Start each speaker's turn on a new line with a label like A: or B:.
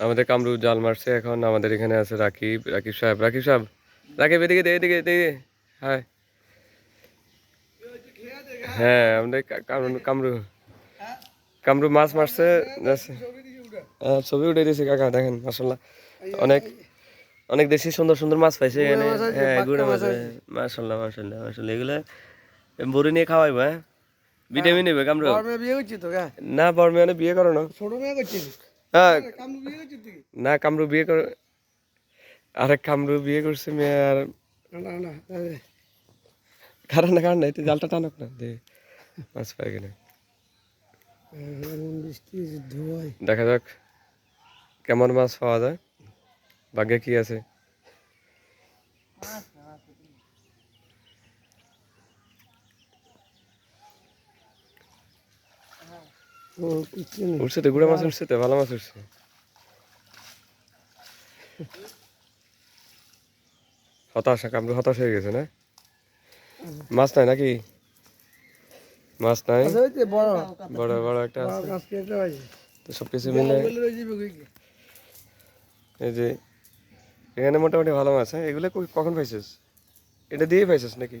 A: আমাদের কামরু জাল মারছে এখন আমাদের এখানে আছে রাকিব রাকিব সাহেব রাকিব সাহেব রাকিব এদিকে দে এদিকে এদিকে হ্যাঁ। হ্যাঁ আমাদের কামরু কামরু কামরু মাছ মারছে হ্যাঁ, ছবি উঠে দিয়েছে কাকা দেখেন মাসাল্লাহ অনেক অনেক দেশি সুন্দর সুন্দর মাছ পাইছে এখানে। হ্যাঁ গুড়া মাছ মাসাল্লাহ মাসাল্লাহ মাসাল্লাহ এগুলো বড়ি নিয়ে খাওয়াইবো হ্যাঁ? ভিটামিন নেবে কামরু
B: করছি
A: না বর্মিয়ানে বিয়ে করো না।
B: ছোট মেয়ে করছি
A: হ্যাঁ
B: কামু বিয়ে করছি তুই
A: না কামরু বিয়ে কর আরে কামরু বিয়ে করছে মেয়ে আর
B: না না দাদা
A: কারণ না কারণ নাই তুই জালটা টানক না দে। মাছ পাই কিনা
B: এমন বৃষ্টি ধোয়াই
A: দেখা যাক কেমন মাছ পাওয়া যায়। ভাগ্যে কি আছে
B: ও কিছু নেই
A: উঠছে তো গুড়া মাছ উঠছে তো ভালো মাছ উঠছে হতাশ কামরু হতাশ হয়ে গেছে না? মাছ নাই নাকি? মাছ নাই?
B: আচ্ছা বড়।
A: বড় একটা আছে।
B: হয়
A: তো সব কিছু মিলে এই যে এখানে মোটামুটি ভালো মাছ হ্যাঁ? এগুলো কখন পাইছিস? এটা দিয়ে পাইছিস নাকি?